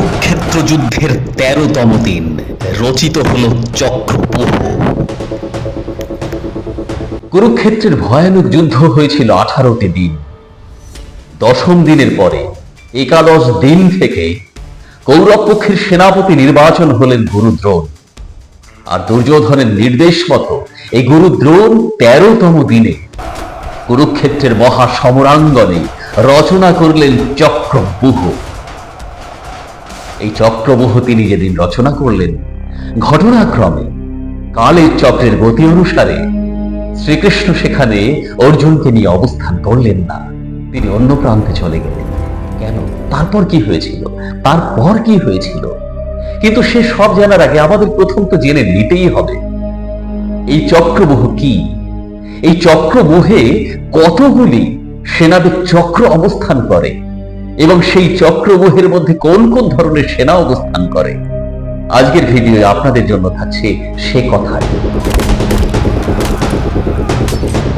কুরুক্ষেত্র যুদ্ধের তেরোতম দিন। রচিত হল চক্রপূহ কুরুক্ষেত্রের ভয়ানক যুদ্ধ হয়েছিল আঠারোটি দিন। দশম দিনের পরে, একাদশ দিন থেকে কৌরব পক্ষের সেনাপতি নির্বাচন হলেন গুরুদ্রোণ। আর দুর্যোধনের নির্দেশ মতো এই গুরুদ্রোণ তেরোতম দিনে কুরুক্ষেত্রের মহা সমরাঙ্গনে রচনা করলেন চক্রব্যূহ। এই চক্রব্যূহ তিনি যেদিন রচনা করলেন। ঘটনাক্রমে, কালের চক্রের গতি অনুসারে শ্রীকৃষ্ণ সেখানে অর্জুনকে নিয়ে অবস্থান করলেন না। তিনি অন্য প্রান্তে চলে গেলেন। কেন? তারপর কি হয়েছিল? তারপর কি হয়েছিল? কিন্তু সে সব জানার আগে আমাদের প্রথম তো জেনে নিতেই হবে। এই চক্রবহ কি? এই চক্রবহে কতগুলি সেনাদের চক্র অবস্থান করে? এবং সেই চক্রবহের মধ্যে কোন কোন ধরনের সেনা অবস্থান করে? আজকের ভিডিও আপনাদের জন্য থাকছে সে কথাই।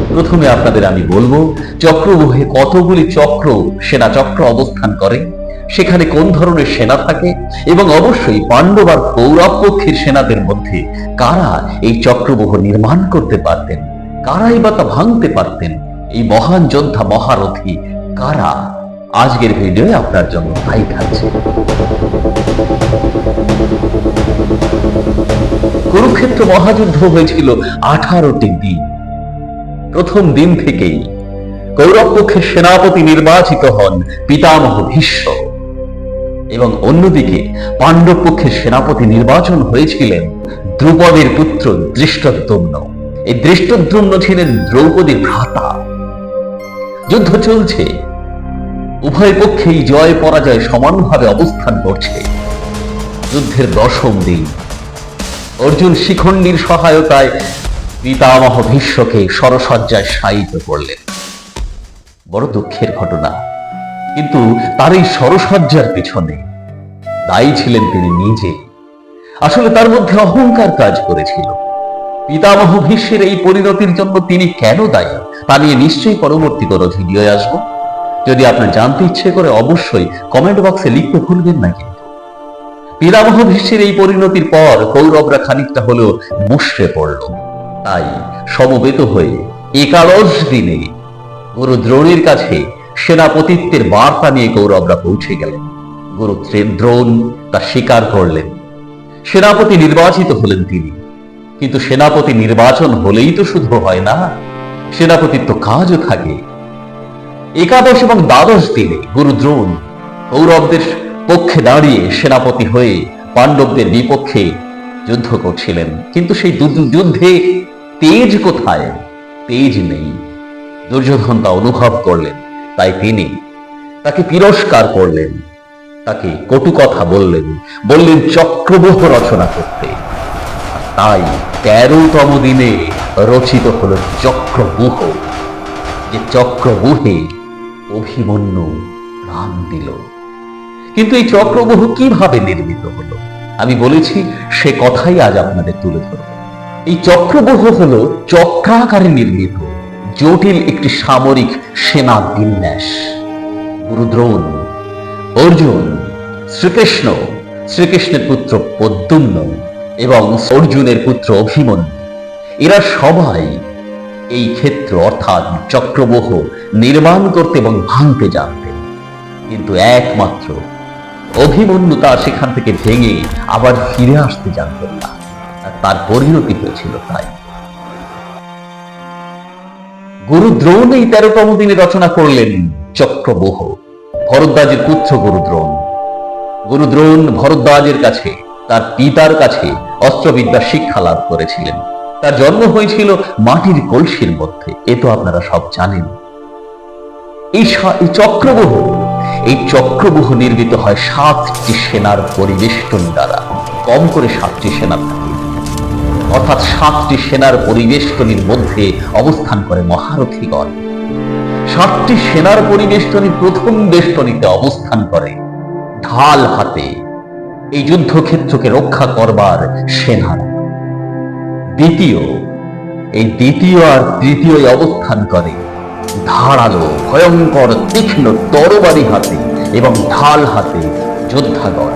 প্রথমে আপনাদের আমি বলব, চক্রবহে কতগুলি চক্র, সেনা চক্র অবস্থান করে? সেখানে কোন ধরনের সেনা থাকে? এবং অবশ্যই পাণ্ডব আর কৌরব পক্ষের সেনাদের মধ্যে কারা এই চক্রবহ নির্মাণ করতে পারতেন? কারাই বা তা ভাঙতে পারতেন? এই মহান যোদ্ধা মহারথী কারা? আজকের ভিডিও আপনার জন্য তাই থাকছে কুরুক্ষেত্র মহাযুদ্ধ হয়েছিল আঠারোটি দিন। প্রথম দিন থেকেই কৌরব পক্ষের সেনাপতি নির্বাচিত হন পিতামহ ভীষ্ম। এবং অন্যদিকে পাণ্ডব পক্ষের সেনাপতি নির্বাচন হয়েছিলেন দ্রুপদের পুত্র দৃষ্টদ্যম্ন। এই দৃষ্টদ্যম্ন ছিলেন দ্রৌপদীর ভ্রাতা। যুদ্ধ চলছে। উভয় পক্ষেই জয় পরাজয় সমানভাবে অবস্থান করছে। যুদ্ধের দশম দিন। অর্জুন শিখণ্ডীর সহায়তায় পিতামহ ভীষ্মকে সরসজ্জায় শায়িত করলেন। বড় দুঃখের ঘটনা। কিন্তু তার এই সরসজ্জার পিছনে দায়ী ছিলেন তিনি নিজে। আসলে তার মধ্যে অহংকার কাজ করেছিল। পিতামহ ভীষ্মের এই পরিণতির জন্য তিনি কেন দায়ী? তা নিয়ে নিশ্চয়ই পরবর্তী কোনো ভিডিওয় আসব। যদি আপনার জানতে ইচ্ছে করে অবশ্যই কমেন্ট বক্সে লিখতে ভুলবেন না কিন্তু। পিতামহ ভীষ্মের এই পরিণতির পর কৌরবরা খানিকটা হলেও মুশড়ে পড়ল। তাই সমবেত হয়ে একাদশ দিনে গুরু দ্রোণের কাছে সেনাপতিত্বের বার্তা নিয়ে কৌরবরা পৌঁছে গেলেন। গুরু দ্রোণ তা স্বীকার করলেন। সেনাপতি নির্বাচিত হলেন তিনি। কিন্তু সেনাপতি নির্বাচন হলেই তো শুধু হয় না। সেনাপতিত্ব কাজও থাকে। একাদশ এবং দ্বাদশ দিনে গুরু দ্রোণ কৌরবদের পক্ষে দাঁড়িয়ে সেনাপতি হয়ে পাণ্ডবদের বিপক্ষে যুদ্ধ করছিলেন। কিন্তু সেই যুদ্ধে তেজ কোথায়? তেজ নেই। দুর্যোধন তা অনুভব করলেন। তাই তিনি তাকে তিরস্কার করলেন। তাকে কটু কথা বললেন। বললেন, চক্রবহ রচনা করতে। তাই তেরোতম দিনে রচিত হল চক্রবুহ। যে চক্রবুহে অভিমন্যু প্রাণ দিল। কিন্তু এই চক্রবহ কীভাবে নির্মিত হলো? আমি বলেছি, সে কথাই আজ আপনাদের তুলে ধরব। এই চক্রবহ হলো চক্রাকারে নির্মিত, জটিল একটি সামরিক সেনা বিন্যাস। গুরুদ্রোণ অর্জুন, শ্রীকৃষ্ণ, শ্রীকৃষ্ণের পুত্র পদ্মুম্ন এবং অর্জুনের পুত্র অভিমন্যু, এরা সবাই এই ক্ষেত্র অর্থাৎ চক্রবহ নির্মাণ করতে এবং ভাঙতে জানতেন কিন্তু একমাত্র অভিমন্যু তা সেখান থেকে ভেঙে আবার ফিরে আসতে জানতেন না। তার পরিণতি হয়েছিল তাই। গুরু দ্রোণ এই তেরোতম দিনে রচনা করলেন চক্রবহ, ভরদ্বাজের পুত্র গুরু দ্রোণ। গুরু দ্রোণ ভরদ্বাজের কাছে, তার পিতার কাছে অস্ত্রবিদ্যা শিক্ষা লাভ করেছিলেন। তার জন্ম হয়েছিল মাটির কলসির মধ্যে। এ তো আপনারা সব জানেন। এই চক্রবহ এই চক্রবহ নির্মিত হয় সাতটি সেনার পরিবেষ্টন দ্বারা। কম করে সাতটি সেনা থাকে। অর্থাৎ সাতটি সেনার পরিবেষ্টনীর মধ্যে অবস্থান করে মহারথীগণ। সাতটি সেনার পরিবেষ্টনী প্রথম বেষ্টনীতে অবস্থান করে ঢাল হাতে। এই যুদ্ধক্ষেত্রকে রক্ষা করবার সেনারা। দ্বিতীয়, এই দ্বিতীয় আর তৃতীয় অবস্থান করে। ধারালো, ভয়ঙ্কর, তীক্ষ্ণ তরবারি হাতে এবং ঢাল হাতে যোদ্ধাগণ।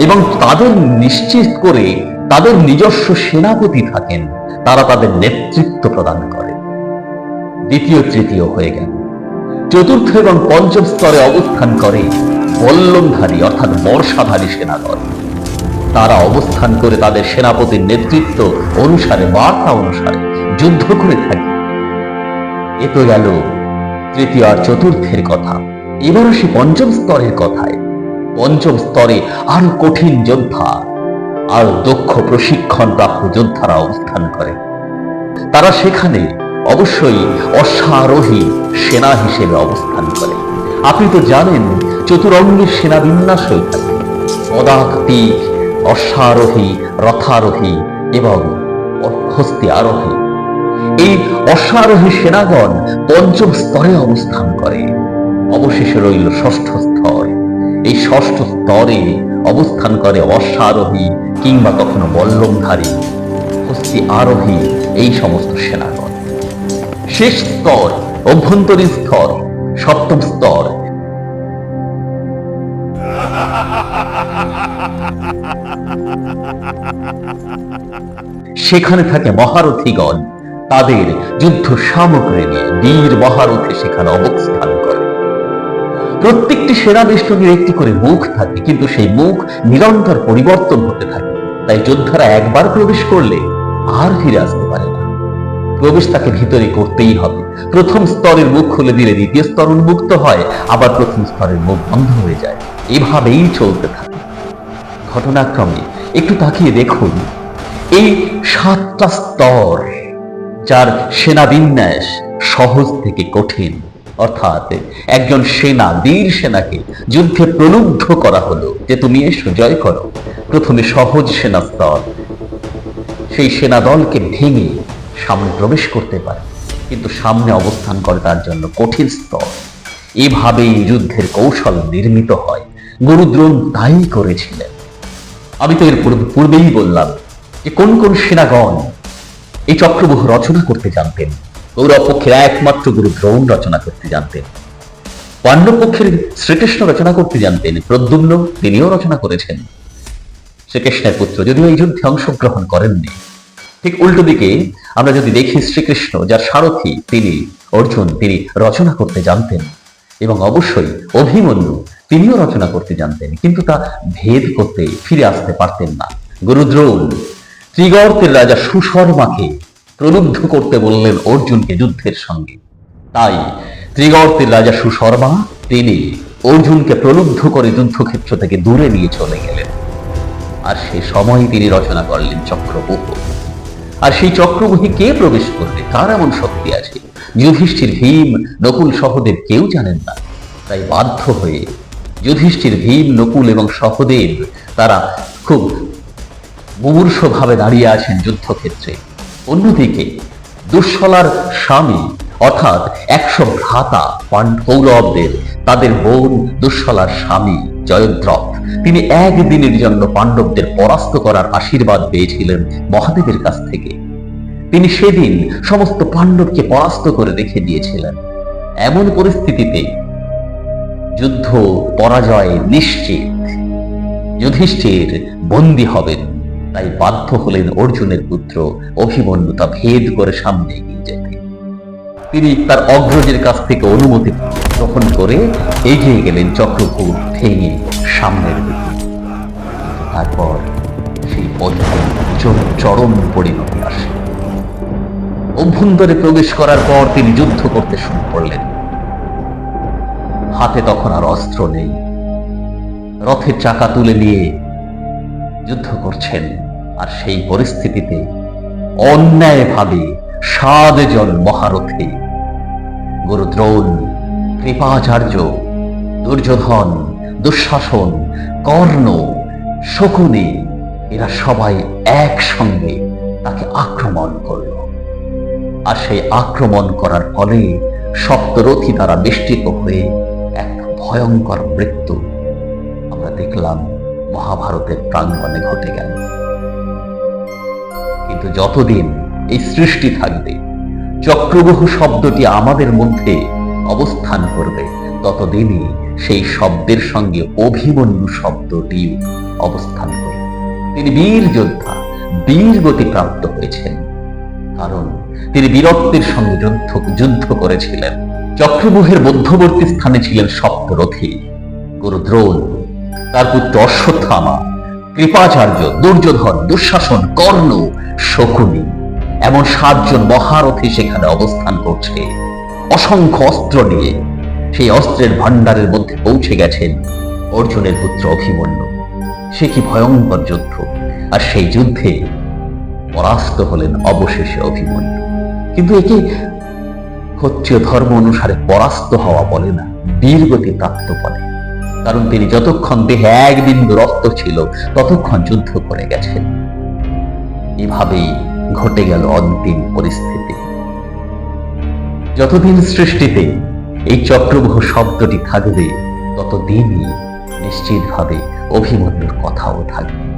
এবং তাদের নিশ্চিত করে তাদের নিজস্ব সেনাপতি থাকেন, তারা তাদের নেতৃত্ব প্রদান করে। দ্বিতীয়, তৃতীয় হয়ে গেল। চতুর্থ এবং পঞ্চম স্তরে অবস্থান করে বল্লমধারী অর্থাৎ বর্ষাধারী সেনাগণ তারা অবস্থান করে তাদের সেনাপতির নেতৃত্ব অনুসারে, বার্তা অনুসারে যুদ্ধ করে থাকে। এ তো গেল তৃতীয় আর চতুর্থের কথা। এবার আসি পঞ্চম স্তরের কথায়। পঞ্চম স্তরে আরও কঠিন যোদ্ধা আর দক্ষ প্রশিক্ষণ প্রাপ্ত যোদ্ধারা অবস্থান করে। তারা সেখানে অবশ্যই অশ্বারোহী সেনা হিসেবে অবস্থান করে। আপনি তো জানেন, চতুরঙ্গের সেনা বিন্যাস হয়ে থাকে। পদাতি অশ্বারোহী, রথারোহী এবং হস্তি আরোহী। এই অশ্বারোহী সেনাগণ পঞ্চম স্তরে অবস্থান করে। অবশেষে রইল ষষ্ঠ স্তর। এই ষষ্ঠ স্তরে অবস্থান করে অশ্বারোহী কিংবা কখনো বল্লমধারী হস্তি আরোহী এই সমস্ত সেনাগণ। শেষ স্তর, অভ্যন্তরীণ স্তর, সপ্তম স্তর সেখানে থাকে মহারথীগণ। তাদের যুদ্ধ সামগ্রী নিয়ে বীর মহারথে সেখানে অবস্থান করে। প্রত্যেকটি সেনা বেষ্টনীর একটি করে মুখ থাকে, কিন্তু সেই মুখ নিরন্তর পরিবর্তন হতে থাকে। তাই যোদ্ধারা একবার প্রবেশ করলে আর ফিরে আসতে পারে না। প্রবেশ তাকে ভিতরে করতেই হবে। প্রথম স্তরের মুখ খুলে দিলে দ্বিতীয় স্তর উন্মুক্ত হয়, আবার প্রথম স্তরের মুখ বন্ধ হয়ে যায়। এভাবেই চলতে থাকে। ঘটনাক্রমে একটু তাকিয়ে দেখুন এই সাতটা স্তর, যার সেনা বিন্যাস সহজ থেকে কঠিন। অর্থাৎ একজন সেনা, বীর সেনাকে যুদ্ধে প্রলুব্ধ করা হলো যে তুমি এসো, জয় করো। প্রথমে সহজ সেনা স্তর। সেই সেনা দলকে ভেঙে সামনে প্রবেশ করতে পারে। কিন্তু সামনে অবস্থান করে তার জন্য কঠিন স্তর। এভাবেই যুদ্ধের কৌশল নির্মিত হয়। গুরুদ্রোণ তাই করেছিলেন। আমি তো এর পূর্ব- পূর্বেই বললাম যে কোন কোন সেনাগণ এই চক্রবহ রচনা করতে জানতেন? কৌরব পক্ষের একমাত্র গুরু দ্রোণ রচনা করতে জানতেন। পাণ্ডব পক্ষের শ্রীকৃষ্ণ রচনা করতে জানতেন, প্রদ্যুম্ন তিনিও রচনা করেছেন। শ্রীকৃষ্ণের পুত্র যদিও এই যুদ্ধে অংশগ্রহণ করেননি। ঠিক উল্টো দিকে আমরা যদি দেখি শ্রীকৃষ্ণ, যার সারথী তিনি, অর্জুন তিনি রচনা করতে জানতেন এবং অবশ্যই অভিমন্যু তিনিও রচনা করতে জানতেন, কিন্তু তা ভেদ করতে ফিরে আসতে পারতেন না। গুরুদ্রোণ ত্রিগর্তের রাজা সুশর্মাকে প্রলুব্ধ করতে বললেন অর্জুনকে যুদ্ধের সঙ্গে। তাই ত্রিগর্তের রাজা সুশর্মা তিনি অর্জুনকে প্রলুব্ধ করে যুদ্ধক্ষেত্র থেকে দূরে নিয়ে চলে গেলেন। আর সে সময় তিনি রচনা করলেন চক্রবহ আর সেই চক্রবহী কে প্রবেশ করবে? কার এমন শক্তি আছে? যুধিষ্ঠির ভীম, নকুল সহদেব কেউ জানেন না। তাই বাধ্য হয়ে যুধিষ্ঠির ভীম, নকুল এবং সহদেব তারা খুব মুমূর্ষভাবে দাঁড়িয়ে আছেন যুদ্ধক্ষেত্রে। অন্যদিকে, দুঃশলার স্বামী, অর্থাৎ একশো ভ্রাতা কৌরবদের, তাদের বোন দুঃশলার স্বামী জয়দ্রথ, তিনি একদিনের জন্য পাণ্ডবদের পরাস্ত করার আশীর্বাদ পেয়েছিলেন মহাদেবের কাছ থেকে। তিনি সেদিন সমস্ত পাণ্ডবকে পরাস্ত করে রেখে দিয়েছিলেন। এমন পরিস্থিতিতে যুদ্ধ পরাজয় নিশ্চিত। যুধিষ্ঠির বন্দী হবেন। তাই বাধ্য হলেন অর্জুনের পুত্র অভিমন্যু তা ভেদ করে সামনে এগিয়ে যেতে। তিনি তার অগ্রজের কাছ থেকে অনুমতি গ্রহণ করে এগিয়ে গেলেন চক্রকূট ভেঙে সামনের দিকে। তারপর সেই চর- চরম পরিণতি আসে। অভ্যন্তরে প্রবেশ করার পর তিনি যুদ্ধ করতে শুরু করলেন। হাতে তখন আর অস্ত্র নেই। রথের চাকা তুলে নিয়ে যুদ্ধ করছেন আর সেই পরিস্থিতিতে অন্যায়ভাবে সাতজন মহারথী গুরু দ্রোণ কৃপাচার্য, দুর্যোধন, দুঃশাসন, কর্ণ, শকুনি, এরা সবাই একসঙ্গে তাকে আক্রমণ করল। আর সেই আক্রমণ করার ফলে সপ্তরথী দ্বারা বেষ্টিত হয়ে এক ভয়ঙ্কর মৃত্যু আমরা দেখলাম। মহাভারতের প্রাঙ্গণে ঘটে গেল। কিন্তু যতদিন এই সৃষ্টি থাকবে চক্রবহ শব্দটি আমাদের মধ্যে অবস্থান করবে, ততদিনই সেই শব্দের সঙ্গে অভিমন্যু শব্দটি অবস্থান করে তিনি বীর যোদ্ধা, বীর গতি প্রাপ্ত হয়েছেন। কারণ তিনি বীরত্বের সঙ্গে যুদ্ধ যুদ্ধ করেছিলেন। চক্রবুহের মধ্যবর্তী স্থানে ছিলেন সপ্তরথী গুরু দ্রোণ তার পুত্র অশ্বত্থামা, কৃপাচার্য, দুর্যোধন, দুঃশাসন, কর্ণ, শকুনি, এমন সাতজন মহারথী সেখানে অবস্থান করছে। অসংখ্য অস্ত্র নিয়ে সেই অস্ত্রের ভাণ্ডারের মধ্যে পৌঁছে গেছেন অর্জুনের পুত্র অভিমন্যু। সে কি ভয়ঙ্কর যুদ্ধ, আর সেই যুদ্ধে পরাস্ত হলেন অবশেষে অভিমন্যু। কিন্তু একে ক্ষত্রিয় ধর্ম অনুসারে পরাস্ত হওয়া বলে না, বীরগতি প্রাপ্ত বলে। কারণ তিনি যতক্ষণ দেহে এক বিন্দু রক্ত ছিল, ততক্ষণ যুদ্ধ করে গেছেন। এভাবেই ঘটে গেল অন্তিম পরিস্থিতি। যতদিন সৃষ্টিতে এই চক্রবহ শব্দটি থাকবে, ততদিনই নিশ্চিতভাবে অভিমন্যুর কথাও থাকবে।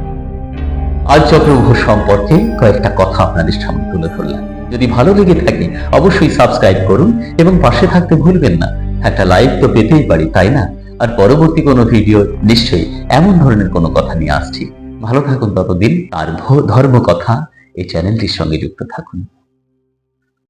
আজ চক্রবহ সম্পর্কে কয়েকটা কথা আপনাদের সামনে তুলে ধরলাম। যদি ভালো লেগে থাকে, অবশ্যই সাবস্ক্রাইব করুন এবং পাশে থাকতে ভুলবেন না। একটা লাইক তো পেতেই পারি, তাই না? আর পরবর্তী কোনো ভিডিও নিশ্চয়ই এমন ধরনের কোনো কথা নিয়ে আসছি। ভালো থাকুন ততদিন আর ধর্ম কথা এই চ্যানেলটির সঙ্গে যুক্ত থাকুন।